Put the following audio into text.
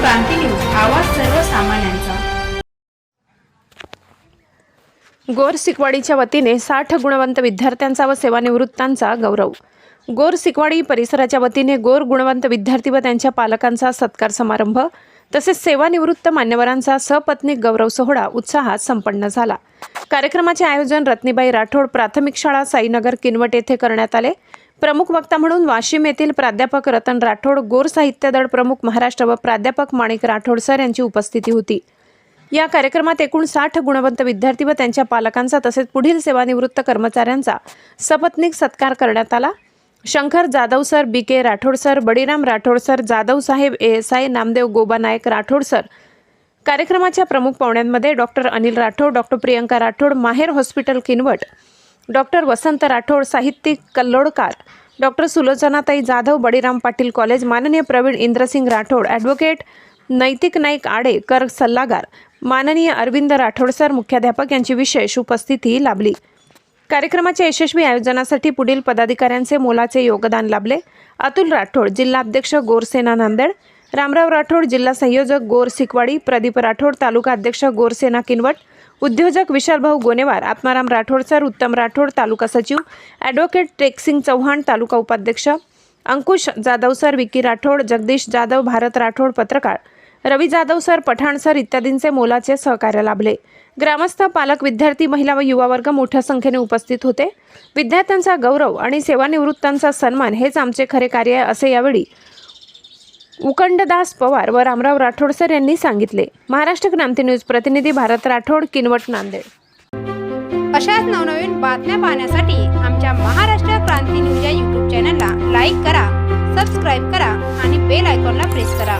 क्रांती news आवाज सर्वसामान्यांचा. गोर सिकवाडीच्या वतीने साठ गुणवंत विद्यार्थ्यांचा व सेवानिवृत्तांचा गौरव. गोर सिकवाडी परिसराच्या वतीने गोर गुणवंत विद्यार्थी व त्यांच्या पालकांचा सत्कार समारंभ तसेच सेवानिवृत्त मान्यवरांचा सपत्नीक गौरव सोहळा उत्साहात संपन्न झाला. कार्यक्रमाचे आयोजन रत्नीबाई राठोड प्राथमिक शाळा साईनगर किनवट येथे करण्यात आले. प्रमुख वक्ता म्हणून वाशिम येथील प्राध्यापक रतन राठोड गोर साहित्य दळ प्रमुख महाराष्ट्र व प्राध्यापक माणिक राठोड सर यांची उपस्थिती होती. या कार्यक्रमात एकूण साठ गुणवंत विद्यार्थी व त्यांच्या पालकांचा तसेच पुढील सेवानिवृत्त कर्मचाऱ्यांचा सपत्नीक सत्कार करण्यात आला. Shankar Jadhav sir B K Rathod sir Badiram Rathod sir Jadhav Saheb A S I Namdev Goba Naik Rathod sir. कार्यक्रमाच्या प्रमुख पाहुण्यांमध्ये doctor Anil Rathod doctor Priyanka Rathod Maher hospital Kinwat doctor Vasant Rathod साहित्यिक Kallodkar doctor सुलोचनाताई Jadhav Baliram Patil college माननीय Pravin Indrasingh Rathod advocate नैतिक नाईक आडे कर सल्लागार माननीय Arvind Rathod sir मुख्याध्यापक यांची विशेष उपस्थिती लाभली. कार्यक्रमाच्या यशस्वी आयोजनासाठी पुढील पदाधिकाऱ्यांचे मोलाचे योगदान लाभले. अतुल राठोड जिल्हाध्यक्ष गोरसेना नांदेड. रामराव राठोड जिल्हा संयोजक गोर सिकवाडी प्रदीप राठोड तालुका अध्यक्ष गोरसेना किनवट. उद्योजक विशालभाऊ गोनेवार आत्माराम राठोड सर उत्तम राठोड तालुका सचिव ॲडव्होकेट टेकसिंग चव्हाण तालुका उपाध्यक्ष अंकुश जाधव सर विकी राठोड जगदीश जाधव भारत राठोड पत्रकार रवी जाधव सर पठाण सर इत्यादींचे मोलाचे सहकार्य लाभले. ग्रामस्थ पालक विद्यार्थी महिला व युवा वर्ग मोठ्या संख्येने उपस्थित होते. विद्यार्थ्यांचा गौरव आणि सेवानिवृत्तांचा सन्मान हेच आमचे खरे कार्य आहे असे यावेळी उकंडदास पवार व रामराव राठोड सर यांनी सांगितले. महाराष्ट्र क्रांती न्यूज प्रतिनिधी भारत राठोड किनवट नांदेड. अशाच नवनवीन बातम्या पाहण्यासाठी आमच्या महाराष्ट्र क्रांती न्यूज या यूट्यूब चॅनलला लाईक करा सबस्क्राईब करा आणि बेल आयकॉनला प्रेस करा.